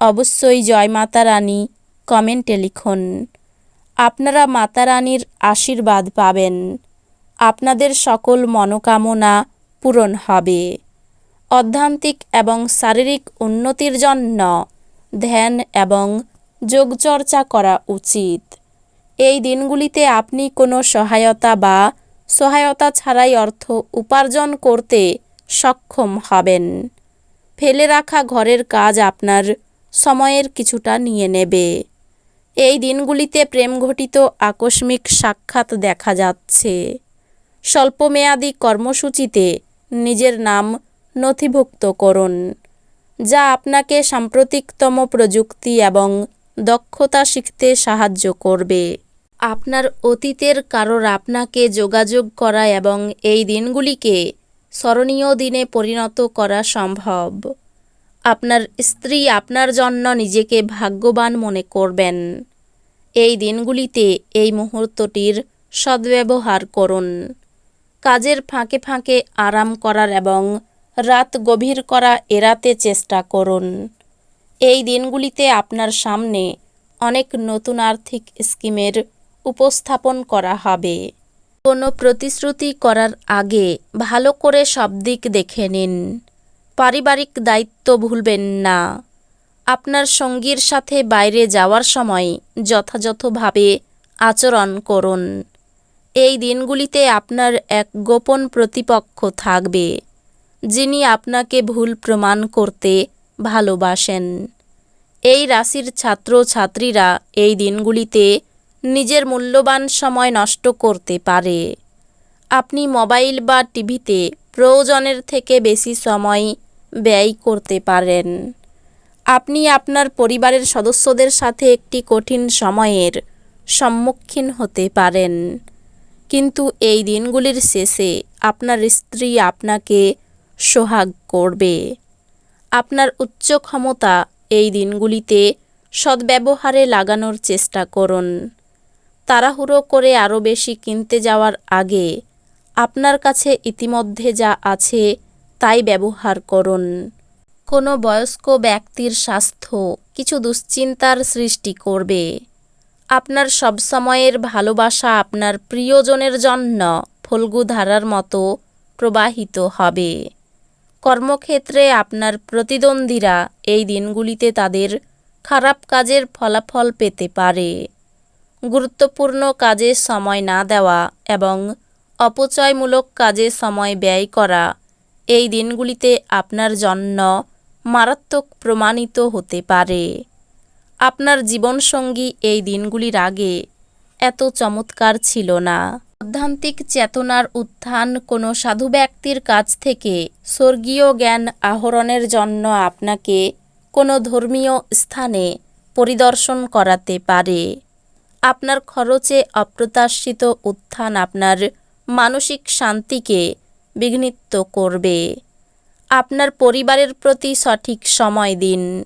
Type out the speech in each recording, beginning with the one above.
অবশ্যই জয় মাতা রানী, কমেন্টে লিখুন। আপনারা মাতা রানীর আশীর্বাদ পাবেন। আপনাদের সকল মনোকামনা পূরণ হবে। অধ্যান্তিক এবং শারীরিক উন্নতির জন্য ধ্যান এবং যোগচর্চা করা উচিত। এই দিনগুলিতে আপনি কোনো সহায়তা বা সহায়তা ছাড়াই অর্থ উপার্জন করতে সক্ষম হবেন। ফেলে রাখা ঘরের কাজ আপনার সময়ের কিছুটা নিয়ে নেবে। এই দিনগুলিতে প্রেমঘটিত আকস্মিক সাক্ষাৎ দেখা যাচ্ছে। স্বল্পমেয়াদী কর্মসূচিতে নিজের নাম নথিভুক্ত করুন, যা আপনাকে সাম্প্রতিকতম প্রযুক্তি এবং দক্ষতা শিখতে সাহায্য করবে। আপনার অতীতের কারোর আপনাকে যোগাযোগ করা এবং এই দিনগুলিকে স্মরণীয় দিনে পরিণত করা সম্ভব। আপনার স্ত্রী আপনার জন্য নিজেকে ভাগ্যবান মনে করবেন। এই দিনগুলিতে এই মুহূর্তটির সদ্ব্যবহার করুন। কাজের ফাঁকে ফাঁকে আরাম করার এবং রাত গভীর করা এড়াতে চেষ্টা করুন। এই দিনগুলিতে আপনার সামনে অনেক নতুন আর্থিক স্কিমের উপস্থাপন করা হবে। কোনো প্রতিশ্রুতি করার আগে ভালো করে সব দিক দেখে নিন। পারিবারিক দায়িত্ব ভুলবেন না। আপনার সঙ্গীর সাথে বাইরে যাওয়ার সময় যথাযথভাবে আচরণ করুন। এই দিনগুলিতে আপনার এক গোপন প্রতিপক্ষ থাকবে, যিনি আপনাকে ভুল প্রমাণ করতে ভালোবাসেন। এই রাশির ছাত্র ছাত্রীরা এই দিনগুলিতে নিজের মূল্যবান সময় নষ্ট করতে পারে। আপনি মোবাইল বা টিভিতে প্রয়োজনের থেকে বেশি সময় ব্যয় করতে পারেন। আপনি আপনার পরিবারের সদস্যদের সাথে একটি কঠিন সময়ের সম্মুখীন হতে পারেন। কিন্তু এই দিনগুলির শেষে আপনার স্ত্রী আপনাকে সোহাগ করবে। আপনার উচ্চ ক্ষমতা এই দিনগুলিতে সদ্ব্যবহারে লাগানোর চেষ্টা করুন। তাড়াহুড়ো করে আরও বেশি কিনতে যাওয়ার আগে আপনার কাছে ইতিমধ্যে যা আছে তাই ব্যবহার করুন। কোনো বয়স্ক ব্যক্তির স্বাস্থ্য কিছু দুশ্চিন্তার সৃষ্টি করবে। আপনার সবসময়ের ভালোবাসা আপনার প্রিয়জনের জন্য ফল্গু ধারার মতো প্রবাহিত হবে। কর্মক্ষেত্রে আপনার প্রতিদ্বন্দ্বীরা এই দিনগুলিতে তাদের খারাপ কাজের ফলাফল পেতে পারে। গুরুত্বপূর্ণ কাজে সময় না দেওয়া এবং অপচয়মূলক কাজে সময় ব্যয় করা এই দিনগুলিতে আপনার জন্য মারাত্মক প্রমাণিত হতে পারে। আপনার জীবনসঙ্গী এই দিনগুলির আগে এত চমৎকার ছিল না। অধ্যান্তিক চেতনার উত্থান কোনো সাধু ব্যক্তির কাছ থেকে স্বর্গীয় জ্ঞান আহরণের জন্য আপনাকে কোনো ধর্মীয় স্থানে পরিদর্শন করাতে পারে। আপনার খরচে অপ্রত্যাশিত উত্থান আপনার মানসিক শান্তিকে বিঘ্নিত করবে। আপনার পরিবারের প্রতি সঠিক সময় দিন।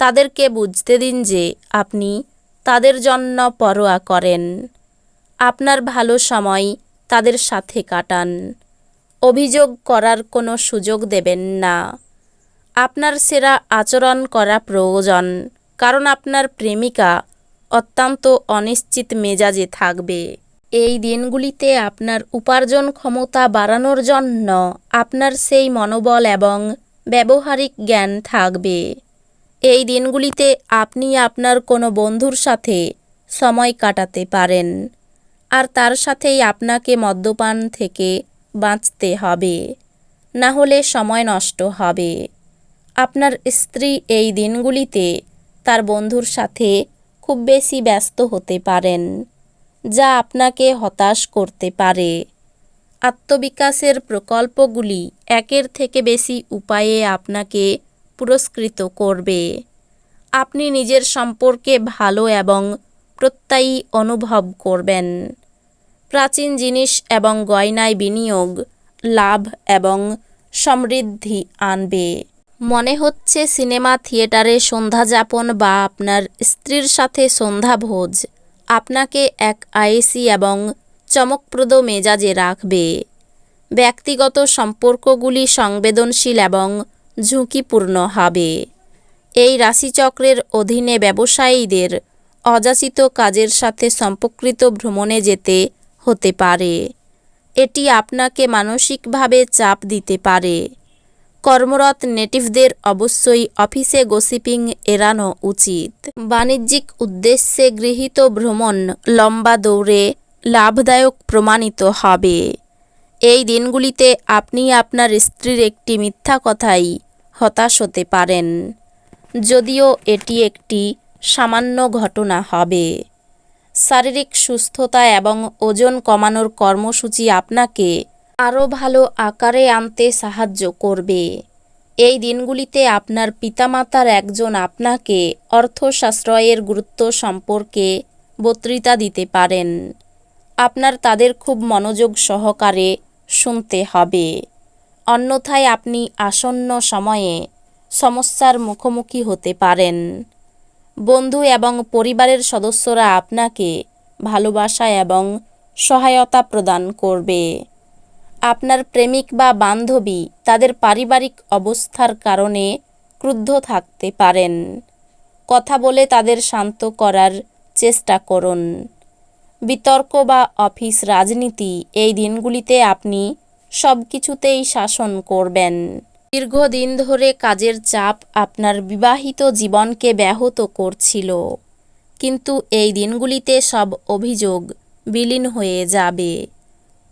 তাদেরকে বুঝতে দিন যে আপনি তাদের জন্য পরোয়া করেন। আপনার ভালো সময় তাদের সাথে কাটান। অভিযোগ করার কোনো সুযোগ দেবেন না। আপনার সেরা আচরণ করা প্রয়োজন, কারণ আপনার প্রেমিকা অত্যন্ত অনিশ্চিত মেজাজে থাকবে। এই দিনগুলিতে আপনার উপার্জন ক্ষমতা বাড়ানোর জন্য আপনার সেই মনোবল এবং ব্যবহারিক জ্ঞান থাকবে। এই দিনগুলিতে আপনি আপনার কোনো বন্ধুর সাথে সময় কাটাতে পারেন আর তার সাথেই আপনাকে মদ্যপান থেকে বাঁচতে হবে, না হলে সময় নষ্ট হবে। আপনার স্ত্রী এই দিনগুলিতে তার বন্ধুর সাথে খুব বেশি ব্যস্ত হতে পারেন। যা আপনাকে হতাশ করতে পারে। আত্মবিকাশের প্রকল্পগুলি একের থেকে বেশি উপায়ে আপনাকে পুরস্কৃত করবে। আপনি নিজের সম্পর্কে ভালো এবং প্রত্যয়ী অনুভব করবেন। প্রাচীন জিনিস এবং গয়নায় বিনিয়োগ, লাভ এবং সমৃদ্ধি আনবে। মনে হচ্ছে সিনেমা থিয়েটারে সন্ধ্যাযাপন বা আপনার স্ত্রীর সাথে সন্ধ্যাভোজ। আপনাকে এক আয়েসি এবং চমকপ্রদ মেজাজে রাখবে। ব্যক্তিগত সম্পর্কগুলি সংবেদনশীল এবং ঝুঁকিপূর্ণ হবে। এই রাশিচক্রের অধীনে ব্যবসায়ীদের অযাচিত কাজের সাথে সম্পর্কিত ভ্রমণে যেতে হতে পারে। এটি আপনাকে মানসিকভাবে চাপ দিতে পারে। কর্মরত নেটিভদের অবশ্যই অফিসে গসিপিং এড়ানো উচিত। বাণিজ্যিক উদ্দেশ্যে গৃহীত ভ্রমণ লম্বা দৌড়ে লাভদায়ক প্রমাণিত হবে। এই দিনগুলিতে আপনি আপনার স্ত্রীর একটি মিথ্যা কথাই হতাশ হতে পারেন। যদিও এটি একটি সামান্য ঘটনা হবে। শারীরিক সুস্থতা এবং ওজন কমানোর কর্মসূচি আপনাকে আরও ভালো আকারে আনতে সাহায্য করবে। এই দিনগুলিতে আপনার পিতামাতার একজন আপনাকে অর্থ সাশ্রয়ের গুরুত্ব সম্পর্কে বক্তৃতা দিতে পারেন। আপনার তাদের খুব মনোযোগ সহকারে শুনতে হবে। অন্যথায় আপনি আসন্ন সময়ে সমস্যার মুখোমুখি হতে পারেন। বন্ধু এবং পরিবারের সদস্যরা আপনাকে ভালোবাসা এবং সহায়তা প্রদান করবে। আপনার প্রেমিক বা বান্ধবী তাদের পারিবারিক অবস্থার কারণে ক্রুদ্ধ থাকতে পারেন। কথা বলে তাদের শান্ত করার চেষ্টা করুন। বিতর্ক বা অফিস রাজনীতি এই দিনগুলিতে আপনি সব কিছুতেই শাসন করবেন। দীর্ঘদিন ধরে কাজের চাপ আপনার বিবাহিত জীবনকে ব্যাহত করছিল। কিন্তু এই দিনগুলিতে সব অভিযোগ বিলীন হয়ে যাবে।